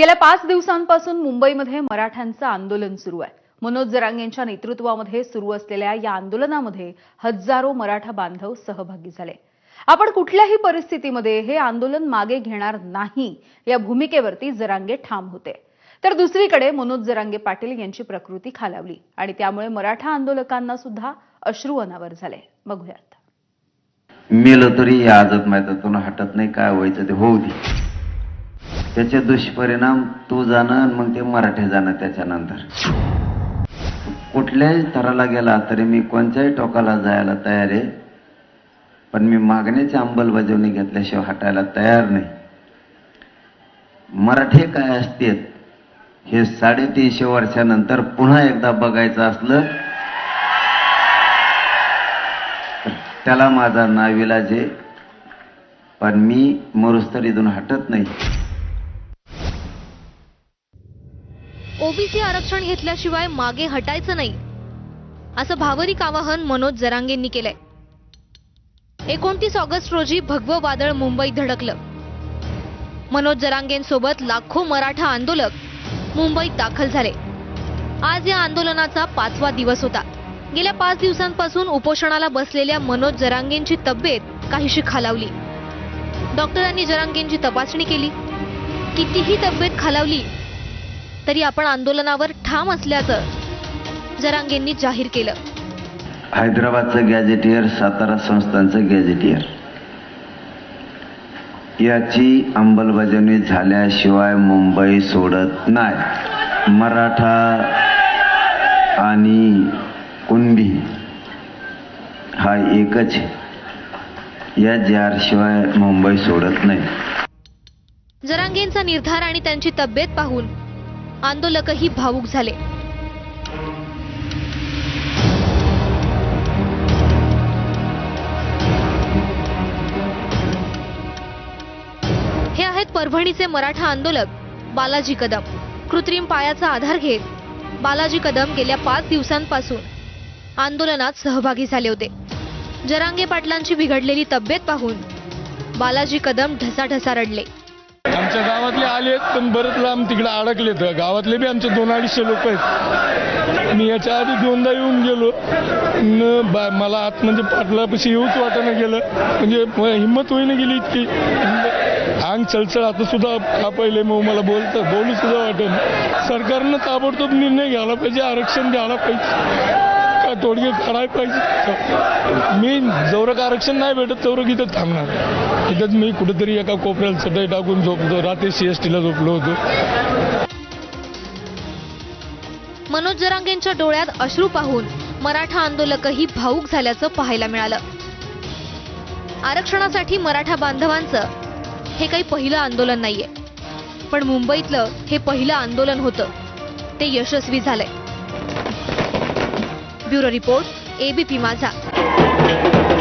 गेल्या पाच दिवसांपासून मुंबईमध्ये मराठ्यांचं आंदोलन सुरू आहे. मनोज जरांगेंच्या नेतृत्वामध्ये सुरू असलेल्या या आंदोलनामध्ये हजारो मराठा बांधव सहभागी झाले. आपण कुठल्याही परिस्थितीमध्ये हे आंदोलन मागे घेणार नाही या भूमिकेवरती जरांगे ठाम होते. तर दुसरीकडे मनोज जरांगे पाटील यांची प्रकृती खालावली आणि त्यामुळे मराठा आंदोलकांना सुद्धा अश्रू अनावर झाले. बघूयात. मेलं तरी या आजत मैदानातून हटत नाही काय व्हायचं ते होऊ दे. त्याचे दुष्परिणाम तू जाणं आणि मग ते मराठी जाणं त्याच्यानंतर. कुठल्याही थराला गेला तरी मी कोणत्याही टोकाला जायला तयार आहे. पण मी मागण्याची अंमलबजावणी घेतल्याशिवाय हटायला तयार नाही. मराठी काय असते हे साडेतीनशे वर्षानंतर पुन्हा एकदा बघायचं असलं त्याला माझा नाविलाज आहे. पण मी मरुस्तर इथून हटत नाही. ओबीसी आरक्षण घेतल्याशिवाय मागे हटायचं नाही असं भावनिक आवाहन मनोज जरांगेंनी केलंय. एकोणतीस ऑगस्ट रोजी भगवं वादळ मुंबईत धडकलं. मनोज जरांगेंसोबत लाखो मराठा आंदोलक मुंबईत दाखल झाले. आज या आंदोलनाचा पाचवा दिवस होता. गेल्या पाच दिवसांपासून उपोषणाला बसलेल्या मनोज जरांगेंची तब्येत काहीशी खालावली. डॉक्टरांनी जरांगेंची तपासणी केली. कितीही तब्येत खालावली तरी आपण आंदोलनावर ठाम असल्याचं जरांगेंनी जाहीर केलं. हैदराबादचं गॅजेटियर सातारा संस्थांचं गॅजेटियर याची अंमलबजावणी झाल्याशिवाय मुंबई सोडत नाही. मराठा आणि कुणबी हा एकच या जार मुंबई सोडत नाही. जरांगेंचा निर्धार आणि त्यांची तब्येत पाहून आंदोलकही भावूक झाले. हे आहेत परभणीचे मराठा आंदोलक बालाजी कदम. कृत्रिम पायाचा आधार घेत बालाजी कदम गेल्या पाच दिवसांपासून आंदोलनात सहभागी झाले होते. जरांगे पाटलांची बिघडलेली तब्येत पाहून बालाजी कदम ढसाढसा रडले. आमच्या गावातले आले पण बरेच लांब तिकडे अडकलेत गावातले बी आमचे दोन अडीचशे लोक आहेत. मी याच्या आधी दोनदा येऊन गेलो. न बा मला आत म्हणजे पाटलापाशी येऊच वाटानं गेलं. म्हणजे हिंमत होईना गेली इतकी. अंग चलचल आता सुद्धा का मग मला बोलतं बोलू सुद्धा वाटेल सरकारनं ताबडतोब निर्णय घ्यायला पाहिजे आरक्षण द्यायला पाहिजे. काय तोडगे काढायला पाहिजे. मी जवरक आरक्षण नाही भेटत तवरक इथं थांबणार. इथंच मी कुठेतरी एका कोपऱ्याला चटई टाकून झोपतो रात्री सी एस टीला झोपलो होतो. मनोज जरांगेंच्या डोळ्यात अश्रू पाहून मराठा आंदोलकही भाऊक झाल्याचं पाहायला मिळालं. आरक्षणासाठी मराठा बांधवांचं हे काही पहिलं आंदोलन नाहीये. पण मुंबईतलं हे पहिलं आंदोलन होतं. ते यशस्वी झालंय. ब्युरो रिपोर्ट एबीपी माझा.